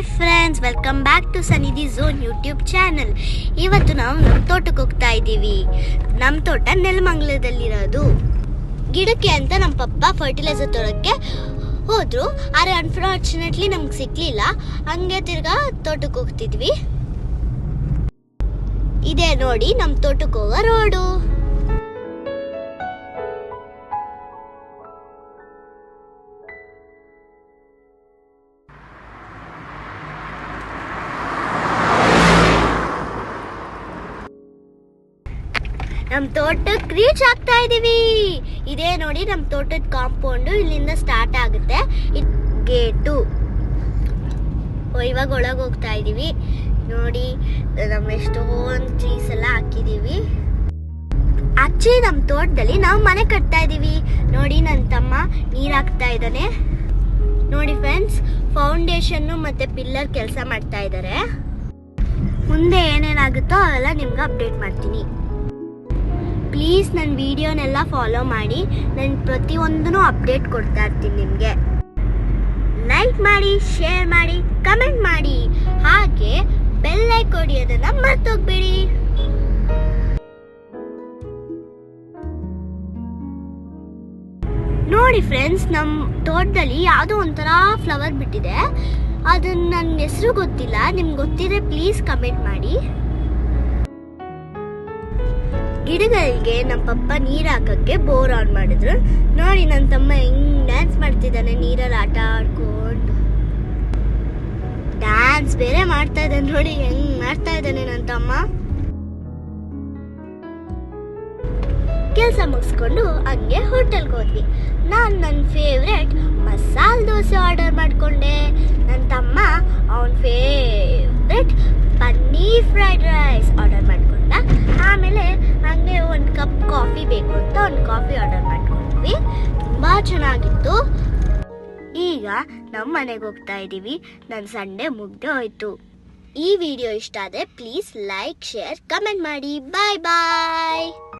Hi friends welcome back to Sanidhi zone YouTube channel ಇವತ್ತು ನಾವು ನಮ್ಮ ತೋಟಕ್ಕೆ ಹೋಗ್ತಾ ಇದ್ದೀವಿ. ನಮ್ಮ ತೋಟ ನೆಲಮಂಗಲದಲ್ಲಿರೋದು. ಗಿಡಕ್ಕೆ ಅಂತ ನಮ್ಮ ಪಪ್ಪ ಫರ್ಟಿಲೈಸರ್ ತೋಟಕ್ಕೆ ಹೋದರು. ಆದರೆ ಅನ್ಫಾರ್ಚುನೇಟ್ಲಿ ನಮ್ಗೆ ಸಿಕ್ಕಲಿಲ್ಲ ಹಂಗೆ ತಿರ್ಗಾ ತೋಟಕ್ಕೆ ಹೋಗ್ತಿದ್ವಿ. ಇದೇ ನೋಡಿ ನಮ್ಮ ತೋಟಕ್ಕೆ ಹೋಗೋ ರೋಡು ನಮ್ ತೋಟಕ್ಕೆ ರೀಚ್ ಆಗ್ತಾ ಇದೀವಿ. ಇದೇ ನೋಡಿ ನಮ್ ತೋಟದ ಕಾಂಪೌಂಡು ಇಲ್ಲಿಂದ ಸ್ಟಾರ್ಟ್ ಆಗುತ್ತೆ. ಗೇಟು ಇವಾಗ ಒಳಗೆ ಹೋಗ್ತಾ ಇದೀವಿ. ನೋಡಿ ನಮ್ಮ ಎಷ್ಟೊಂದು ಟ್ರೀಸ್ ಎಲ್ಲ ಹಾಕಿದೀವಿ. ಆಕ್ಚುಲಿ ನಮ್ಮ ತೋಟದಲ್ಲಿ ನಾವು ಮನೆ ಕಟ್ತಾ ಇದೀವಿ. ನೋಡಿ ನನ್ನ ತಮ್ಮ ನೀರು ಹಾಕ್ತಾ ಇದ್ದಾನೆ. ನೋಡಿ ಫ್ರೆಂಡ್ಸ್ ಫೌಂಡೇಶನ್ನು ಮತ್ತೆ ಪಿಲ್ಲರ್ ಕೆಲಸ ಮಾಡ್ತಾ ಇದ್ದಾರೆ ಮುಂದೆ ಏನೇನಾಗುತ್ತೋ ಅವೆಲ್ಲ ನಿಮ್ಗೆ ಅಪ್ಡೇಟ್ ಮಾಡ್ತೀನಿ. ಪ್ಲೀಸ್ ನನ್ನ ವಿಡಿಯೋನೆಲ್ಲ ಫಾಲೋ ಮಾಡಿ, ನಾನು ಪ್ರತಿಯೊಂದೂ ಅಪ್ಡೇಟ್ ಕೊಡ್ತಾ ಇರ್ತೀನಿ ನಿಮಗೆ. ಲೈಕ್ ಮಾಡಿ ಶೇರ್ ಮಾಡಿ ಕಮೆಂಟ್ ಮಾಡಿ. ಹಾಗೆ ಬೆಲ್ ಲೈಕ್ ಹೊಡಿಯೋದನ್ನ ಮರ್ತೋಗ್ಬೇಡಿ. ನೋಡಿ ಫ್ರೆಂಡ್ಸ್ ನಮ್ಮ ತೋಟದಲ್ಲಿ ಯಾವುದೋ ಒಂಥರ ಫ್ಲವರ್ ಬಿಟ್ಟಿದೆ. ಅದನ್ನ ನನ್ನ ಹೆಸರು ಗೊತ್ತಿಲ್ಲ. ನಿಮ್ಗೆ ಗೊತ್ತಿದೆ ಪ್ಲೀಸ್ ಕಮೆಂಟ್ ಮಾಡಿ. ಗಿಡಗಳಿಗೆ ನಮ್ಮ ಪಪ್ಪ ನೀರು ಹಾಕಕ್ಕೆ ಬೋರ್ ಆನ್ ಮಾಡಿದ್ರು. ನೋಡಿ ನನ್ನ ತಮ್ಮ ಹೆಂಗ್ ಡ್ಯಾನ್ಸ್ ಮಾಡ್ತಿದ್ದಾನೆ, ನೀರಲ್ಲಿ ಆಟ ಆಡ್ಕೊಂಡು. ಡ್ಯಾನ್ಸ್ ಬೇರೆ ಮಾಡ್ತಾ ಇದ್ದಾನೆ ನೋಡಿ, ಹೆಂಗ್ ಮಾಡ್ತಾ ಇದ್ದಾನೆ ನನ್ನ ತಮ್ಮ. ಕೆಲಸ ಮುಗಿಸ್ಕೊಂಡು ಹಂಗೆ ಹೋಟೆಲ್ಗೆ ಹೋದ್ವಿ. ನಾನು ನನ್ನ ಫೇವ್ರೆಟ್ ಮಸಾಲೆ ದೋಸೆ ಆರ್ಡರ್ ಮಾಡಿಕೊಂಡೆ. ನನ್ನ ತಮ್ಮ ಅವನ ಫೇವ್ರೆಟ್ ಪನ್ನೀರ್ ಫ್ರೈಡ್ ರೈಸ್ ಚೆನ್ನಾಗಿತ್ತು. ಈಗ ನಮ್ಮ ಮನೆಗೆ ಹೋಗ್ತಾ ಇದ್ದೀವಿ ನನ್ನ ಸಂಡೆ ಮುಗ್ದೆ ಹೋಯ್ತು. ಈ ವಿಡಿಯೋ ಇಷ್ಟ ಆದರೆ ಪ್ಲೀಸ್ ಲೈಕ್, ಶೇರ್, ಕಮೆಂಟ್ ಮಾಡಿ. ಬಾಯ್ ಬಾಯ್.